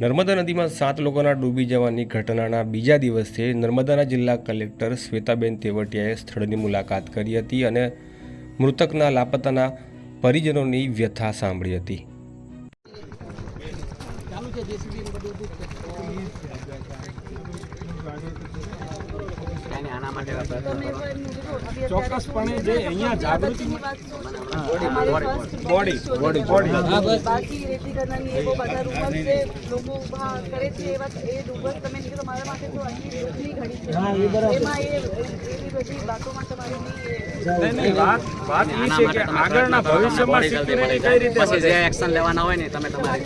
નર્મદા નદીમાં સાત લોકોના ડૂબી જવાની ઘટનાના બીજા દિવસે નર્મદાના જિલ્લા કલેક્ટર શ્વેતાબેન તેવટિયાએ સ્થળની મુલાકાત કરી હતી અને મૃતકના લાપતાના પરિજનોની વ્યથા સાંભળી હતી. ચોક્કસપણે જે અહીંયા જાગૃતિ બોડી બોડી બોડી બાકી રેતી કરનારની એવો બધા રૂમર છે. લોકો ઊભા કરે છે. એવા એ રૂમર તમે કીધું તમારા માટે તો આટલી દુઃખની ઘડી છે. એમાં એ એવી બધી વાતોમાં તમારે નહીં નહીં, નહીં, વાત વાત એ છે કે આગળના ભવિષ્યમાં સિક્યુરિટી કઈ રીતે જે એક્શન લેવાના હોય ને તમે તમારી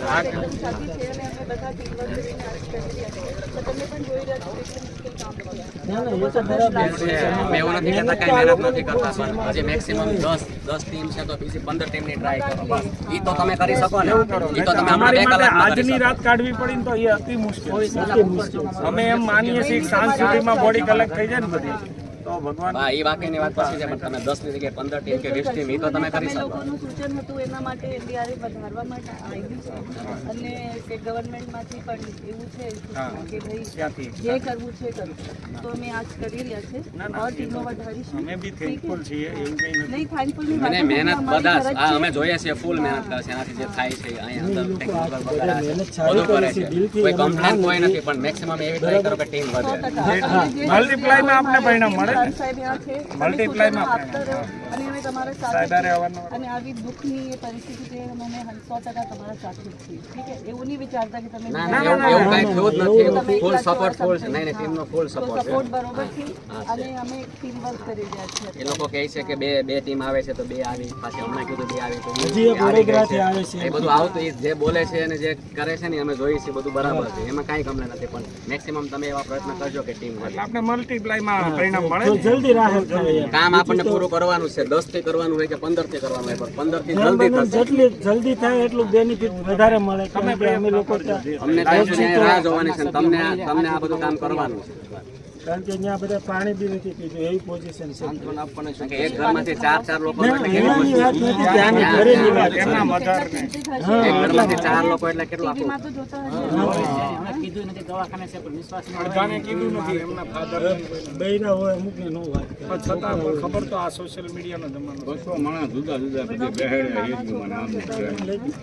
અમે બધા ટીમવર્ક કરીને આ કરી રહ્યા તો તમે પણ જોઈ રહ્યા છો કેટલું મુશ્કેલ કામ છે. છે. અમે એવું નથી કહેતા કાંઈ મહેનત નથી કરતા પણ હજી મેક્સિમમ દસ દસ ટીમ છે તો બીજી પંદર ટીમની ટ્રાય કરો બસ. એ તો તમે કરી શકો ને. એ તો તમે હમણાં બે આજની રાત કાઢવી પડી ને તો એ અતિ મુશ્કેલ અમે એમ માનીએ છીએ કે સાંજ સુધીમાં બોડી કલેક્ટ થઈ જાય ને બધી. તો ભગવાન હા એ બાકીની વાત પછી છે પણ તમે 10 ની જગ્યાએ પંદર ટીમ કે 20 ટીમ એ તો તમે કરી શકો. લોકોનું સૂચન હતું એના માટે એનડીઆરએફ વધારવા માટે આવ્યું છે. અને સ્ટેટ ગવર્મેન્ટમાંથી પણ એવું છે કે ભાઈ જે કરવું છે કરવું તો અમે આજ કરી રહ્યા છે. ઓર ટીમો વધારીશું. અમે બી થેન્કફુલ છીએ એવું કંઈ નથી. નહીં thankfulની વાત અને મહેનત બધા આ છે. અમે જોઈએ છીએ ફૂલ મહેનત કરે છે. એનાથી જે થાય છે અહીંયા અંદર ટેકનિકલ વગેરે છે, બધું કરે છે. કોઈ કમ્પ્લેન કોઈ નથી પણ મેક્સિમમ એવી ટ્રાય કરો કે ટીમ વધે. મલ્ટીપ્લાયમાં આપને પરિણામ મળે. ને ખાન સાહેબ यहाँ છે. તમે મલ્ટીપ્લાયમાં સૂચનો આપતા રહો અને અમે તમારા સાથે સાહેબારે છીએ. અવારનવાર અને આવી દુઃખની એ પરિસ્થિતિ અમે સો ટકા તમારા સાથે છીએ ઠીક છે? એવું નહીં વિચારતા કે તમે ના ના એવું એવું કાંઈ થયું જ નથી. ફૂલ સપોર્ટ ફૂલ નહીં નહીં ટીમનો ફૂલ સપોર્ટ સપોર્ટ બરોબર છે. અને અમે ટીમ વર્ક કરી રહ્યા છીએ. એ લોકો કહે છે કે બે બે ટીમ આવે છે તો બે આવી પાછી હમણાં કીધું બે આવી તો હજી છે. એ બધું આવતું એ જે બોલે છે અને જે કરે છે ને અમે જોઈએ છીએ બધું બરાબર છે. એમાં કાંઈ કમને નથી પણ મેક્સિમમ તમે એવા પ્રયત્ન કરજો કે ટીમ આપણે મલ્ટીપ્લાયમાં પરિણામ મળે જલ્દી રાહત કામ આપણને પૂરું કરવાનું છે દસથી કરવાનું હોય કે પંદરથી કરવાનું હોય પણ પંદરથી જલ્દી થશે. જેટલી જલ્દી થાય એટલું બેનિફિટ વધારે મળે તમે અમે લોકો અમને રાહ જોવાની છે તમને તમને આ બધું કામ કરવાનું છે. કારણ કે અહીંયા બધા પાણી બી નથી પીધું એવી પોઝિશન છે. એક ઘરમાંથી ચાર ચાર લોકો ઘરમાંથી ચાર લોકો એટલે કેટલું અડધાને કીધું નથી એમના ફાધર બૈરા હોય અમુકને ન વાત કરે. છતાં પણ ખબર તો આ સોશિયલ મીડિયાનો જમાનો બસો માણસ જુદા જુદા બધી બેહાડ્યા એ જ મને આમ લઈ ગયું.